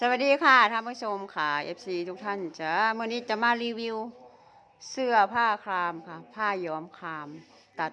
สวัสดีค่ะท่านผู้ชมค่ะ FC ทุกท่านจ้าเมื่อนี้จะมารีวิว เสื้อผ้าครามค่ะ ผ้าย้อมคราม ตัด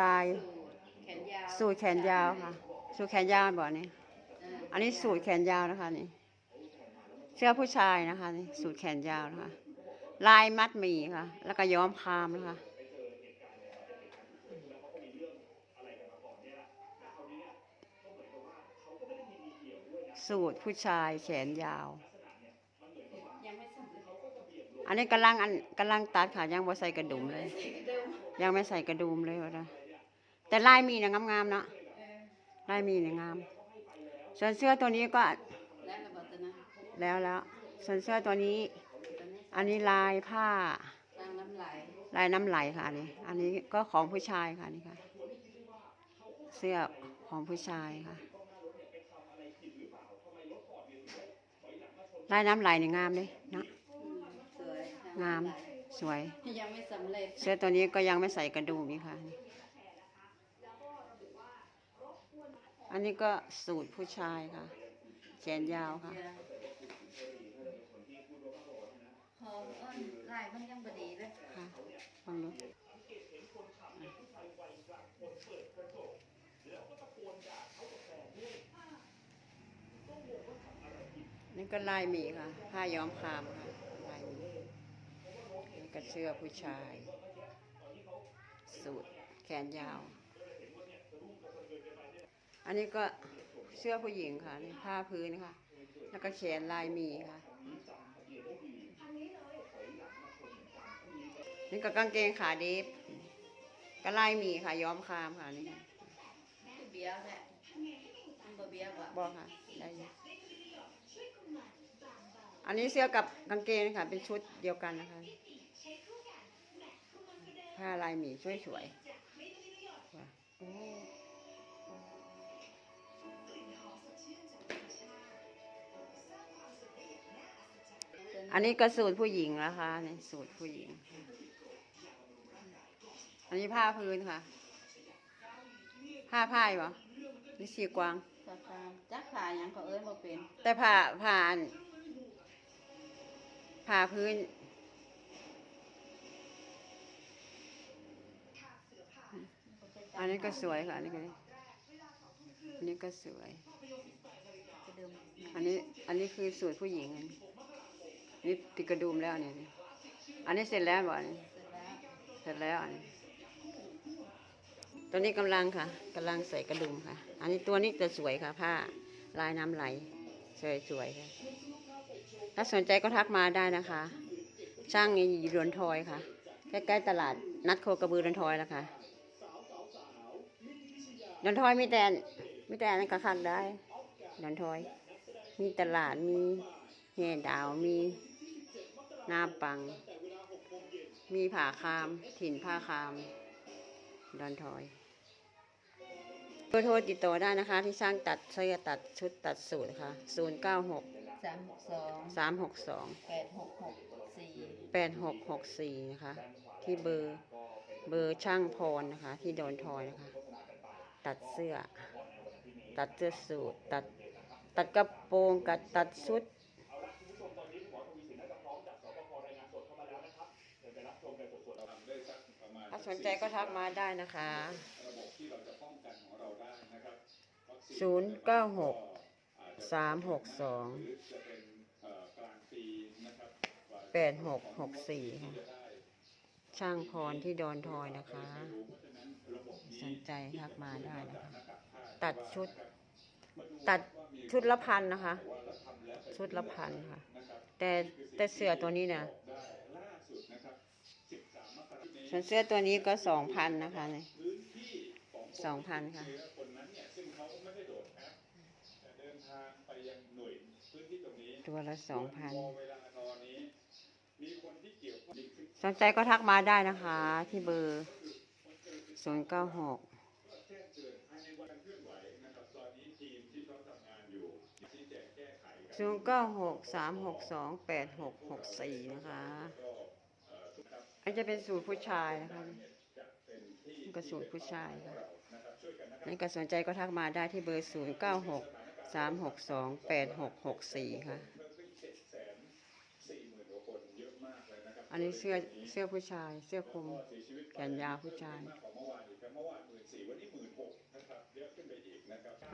ลาย สูทแขนยาวค่ะ สูทแขนยาวบ่นี่อันนี้สูทแขนยาวนะคะนี่ เสื้อผู้ชายนะคะนี่สูทแขนยาวนะคะ ลายมัดหมี่ค่ะ แล้วก็ย้อมครามนะคะ สูตรผู้ชายแขนยาว อันนี้กำลังอันกำลังตัดค่ะยังบ่ใส่กระดุมเลย ยังไม่ใส่กระดุมเลยวะนะแต่ลายมีนะงามๆเนาะลายมีนะงาม ส่วนเสื้อตัวนี้ก็ แล้วแล้วส่วนเสื้อตัวนี้ อันนี้ลายผ้า ลางน้ำไหลลายน้ำไหลค่ะอันนี้อันนี้ก็ของผู้ชายค่ะนี่ค่ะ เสื้อของผู้ชายค่ะ ลายน้ำไหลนี่งามเลยเนาะอืมสวยงามสวย ยังไม่สำเร็จเสื้อตัวนี้ก็ยังไม่ใส่กระดุมอีกค่ะ อันนี้ก็สูตรผู้ชายค่ะแขนยาวค่ะเดี๋ยวหอมอ้อนลายมันยังบดีเลย ค่ะฟังดู นี่ก็ลายหมีค่ะผ้าย้อมครามค่ะลายหมีนี่ก็เสื้อผู้ชาย สูทแขนยาว อันนี้ก็เสื้อผู้หญิงค่ะนี่ผ้าพื้นค่ะ แล้วก็แขนลายหมีค่ะ นี่ก็กางเกงขาเดฟก็ลายหมีค่ะย้อมครามค่ะนี่ค่ะเบี้ยวแหละมันบ่เบี้ยวบ่บอกค่ะได้ อยู่อันนี้เสื้อกับกางเกงค่ะเป็นชุดเดียวกันนะคะผ้าลายหมีช่วยสวยๆว่ะโอ้อันนี้ก็สูตรผู้หญิงนะคะนี่สูตรผู้หญิง อันนี้ผ้าพื้นค่ะ ผ้าผ้ายเหรอนี่สีกวางสะพานจักขาหยังก็เอ้ยบ่เป็น แต่ผ้าผ้าอัน ผ้าพื้นอันนี้ก็สวยค่ะ อันนี้ก็อันนี้ก็สวยกระเดิมอันนี้อันนี้คือสูตรผู้หญิงอันนี้นี่ติดกระดุมแล้วเนี่ยอันนี้เสร็จแล้วบ่อันนี้เสร็จแล้วเสร็จแล้วอันนี้ตัวนี้กำลังค่ะกำลังใส่กระดุมค่ะ อันนี้ตัวนี้จะสวยค่ะ ผ้าลายน้ำไหลสวยสวยๆค่ะ ถ้าสนใจก็ทักมาได้นะคะ ช่างนี้อยู่ดอนทอยค่ะ ใกล้ๆตลาดนัดโคกระบือดอนทอยแล้วค่ะดอนทอยมีแต่มีแต่นั่นก็คักได้ดอนทอย มีตลาดมีแห่ดาวมีนาปัง มีผ่าคาม ถิ่นผ้าคามดอนทอยเบอร์โทรติดต่อได้นะคะ ที่ช่างตัดเสื้อตัดชุดตัดสูตรค่ะ 0 9 6 362 3 6 2 8664แปดหกหกสี่นะคะที่เบอร์เบอร์ช่างพรนะคะ ที่โดนทอยนะคะ ตัดเสื้อ ตัดเสื้อสูทตัดตัดกระโปรงกับตัดชุดถ้าสนใจก็ทักมาได้นะคะศูนย์เก้าหก สามหกสองแปดหกหกสี่ค่ะช่างพรที่ดอนทอยนะคะ สนใจทักมาได้นะคะ ตัดชุด ตัดชุดละพันนะคะ ชุดละพันค่ะ แต่แต่เสื้อตัวนี้เนี่ยส่วนเสื้อตัวนี้ก็สองพันนะคะเนี่ยสองพันค่ะ ตัวละสองพันสนใจก็ทักมาได้นะคะ ที่เบอร์ศูนย์เก้าหกศูนย์เก้าหกสามหกสองแปดหกหกสี่นะคะอันจะเป็นสูตรผู้ชายนะคะนี่ก็สูตรผู้ชายค่ะนี่ก็สนใจก็ทักมาได้ที่เบอร์ศูนย์เก้าหกสามหกสองแปดหกหกสี่ค่ะ อั นนี้เสื้อเสื้อผู้ชาย เสื้อคลุมแขนยาวผู้ชาย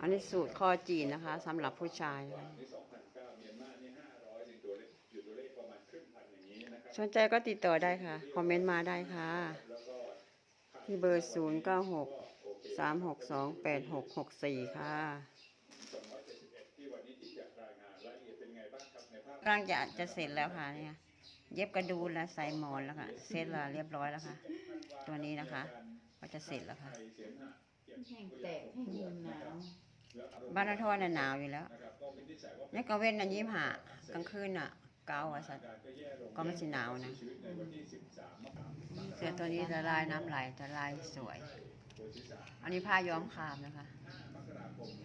อันนี้สูตรคอจีนนะคะสำหรับผู้ชายนะคะสนใจก็ติดต่อได้ค่ะ คอมเมนต์มาได้ค่ะ ที่เบอร์ศูนย์เก้าหกสามหกสองแปดหกหกสี่ค่ะกำลังจะจะเสร็จแล้วค่ะเนี่ย เย็บกระดูนแล้วใส่หมอนแล้วค่ะ เสร็จแล้วเรียบร้อยแล้วค่ะ ตัวนี้นะคะ ก็จะเสร็จแล้วค่ะ แห้งแตกแห้งยืนหนาวบ้านนาทอน่ะหนาวอยู่แล้วนี่ก็เว้นอันยิ้มหากลางคืนน่ะเกาอะสัตว์ก็ไม่สิหนาวนะ เสื้อตัวนี้จะลายน้ำไหลจะลายสวย อันนี้ผ้าย้อมครามนะคะ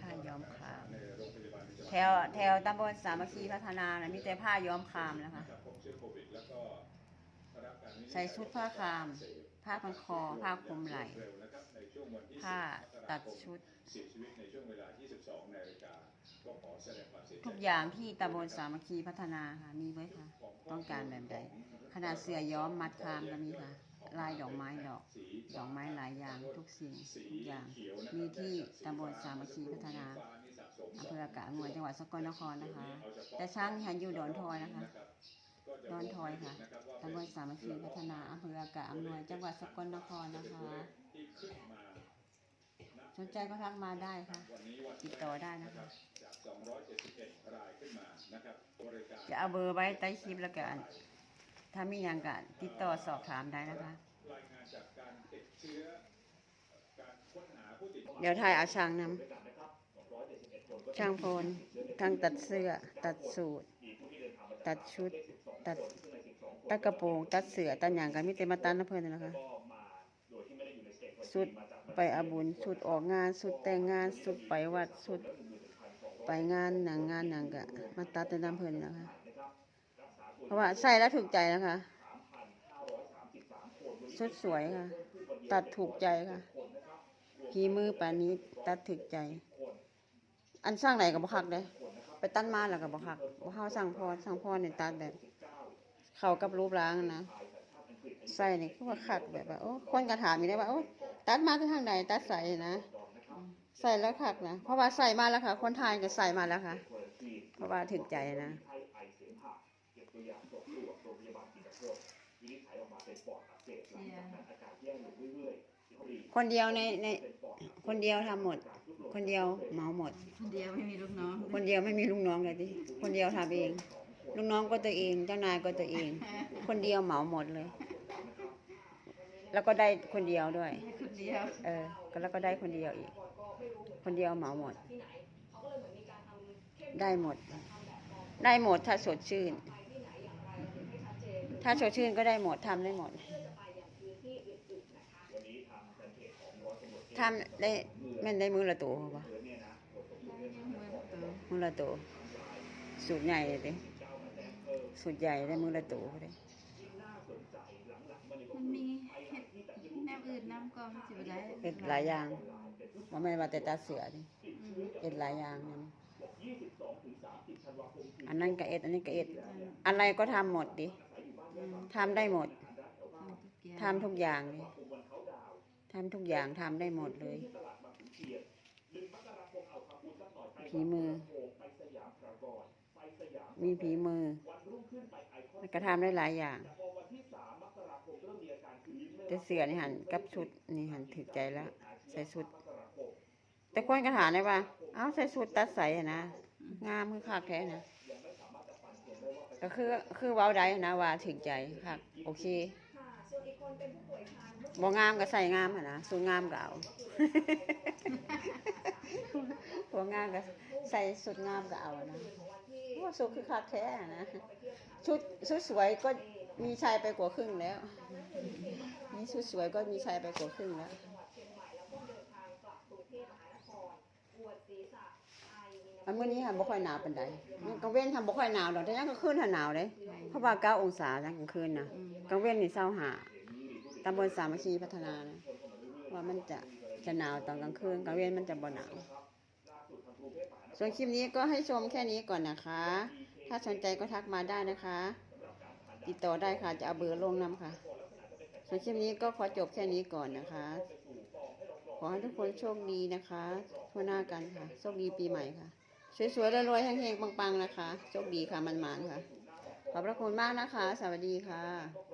ผ้าย้อมคราม แถวแถวตำบลสามัคคีพัฒนานะมีแต่ผ้าย้อมครามนะคะ ใส่ชุดผ้าครามผ้าพันคอ ผ้าคลุมไหล่ผ้าตัดชุด ทุกอย่างที่ตำบลสามัคคีพัฒนาค่ะมีไว้ค่ะ ต้องการแบบใดขนาดเสื้อย้อมมัดคามก็มีค่ะ ลายดอกไม้ดอก ดอกไม้หลายอย่างทุกสิ่งทุกอย่าง มีที่ตำบลสามัคคีพัฒนาอำเภอกะงวยจังหวัดสกลนครนะคะ แต่ช่างฉันอยู่ดอนทอยนะคะ ดอนทอยค่ะตำบลสามัคคีพัฒนาอำเภอกะอำนวย จังหวัดสกลนครนะคะ สนใจก็ทักมาได้ค่ะ ติดต่อได้นะคะจะเอาเบอร์ไว้ใต้คลิปแล้วกัน ถ้ามีอย่างกันติดต่อสอบถามได้นะคะเดี๋ยวถ่ายเอาช่างนำช่างพลทั้งตัดเสื้อตัดสูท ตัดชุด ตัดตัดกระโปรง ตัดเสื้อตัดอย่างกันมิเตมาตันนะเพื่อนนะคะสุดไปอาบุญสุดออกงาน สุดแต่งงาน สุดไปวัด สุดไปงานหนังงานหนังกะมาตัดแต่น้ำเพลินนะคะ เพราะว่าใส่แล้วถูกใจนะคะสุดสวยค่ะ ตัดถูกใจค่ะพีมือป่านนี้ตัดถูกใจ อันสร้างไหนกับบุคักเลย ไปตั้นมาแล้วกับบุคักบุเขาสั่งพอสั่งพอเนี่ยตัดแบบ เข้ากับรูปร่างนะใส่นี่คือว่าคักแบบว่าโอ้คนกระถามอยู่ได้ว่าโอ้ตัดมาทางไหนตัดใส่นะใส่แล้วคักนะเพราะว่าใส่มาแล้วค่ะ คนไทยก็ใส่มาแล้วค่ะ เพราะว่าถึกใจนะ คนเดียวในใน คนเดียวทำหมด คนเดียวเหมาหมด คนเดียวไม่มีลูกน้องคนเดียวไม่มีลูกน้องเลยดิคนเดียวทำเอง ลูกน้องก็ตัวเอง เจ้านายก็ตัวเอง คนเดียวเหมาหมดเลย แล้วก็ได้คนเดียวด้วย คนเดียวเออก็แล้วก็ได้คนเดียวอีก คนเดียวเหมาหมด ได้หมด ได้หมดถ้าสดชื่น ถ้าสดชื่นก็ได้หมดทำได้หมด ทำได้แม่นได้มือละตัวปะมือละตัวสูตรใหญ่เลยดิสูตรใหญ่ได้มือละตัวเลยมันมีเห็ดแนวอื่นน้ำก็ไม่สิบได้เป็นหลายอย่างว่าไม่นว่าแต่ตาเสือดิอืมเอ็ดหลายอย่างนั่นอันนั้นก็เอ็ดอันนี้ก็เอ็ดอะไรก็ทำหมดดิอืมทำได้หมดทำทุกอย่างทำทุกอย่างเลย ทำทุกอย่างทำได้หมดเลยผีมือ มีผีมือแล้วก็ทำได้หลายอย่าง แต่เสือนี่หันกับชุดนี่หันถึกใจแล้ว ใส่ชุด แต่คนกระถามได้ว่าเอาใส่ชุดตัดใส่นะงามคือคักแท้นะก็คือคือเว้าได้นะว่าถึงใจคักโอเค บ่งามก็ใส่งามหั่นนะสูงงามก็เอา บ่งามก็ใส่สุดงามก็เอานะว่าสุดคือคักแท้อะนะชุดชุดสวยก็มีชายไปกว่าครึ่งแล้ว มีชุดสวยก็มีชายไปกว่าครึ่งแล้วอันมื้อนี้ค่ะบ่ค่อยหนาวปานใดมันกลางเว้นทำบ่ค่อยหนาวดอกแต่ยังกลางคืนถ้าหนาวเด้เพราะว่าเก้าองศาจังกลางคืนนะกลางเว้นนี่เศร้าหา ตำบลสามัคคีพัฒนานะว่ามันจะจะหนาวตอนกลางคืนกลางเว้นมันจะบ่หนาว ส่วนคลิปนี้ก็ให้ชมแค่นี้ก่อนนะคะ ถ้าสนใจก็ทักมาได้นะคะ ติดต่อได้ค่ะจะเอาเบอร์ลงนำค่ะ ส่วนคลิปนี้ก็ขอจบแค่นี้ก่อนนะคะ ขอให้ทุกคนโชคดีนะคะทั่วหน้ากันค่ะ โชคดีปีใหม่ค่ะ สวยๆรวยๆแห้งๆปังๆนะคะ โชคดีค่ะมันๆค่ะ ขอบพระคุณมากนะคะ สวัสดีค่ะ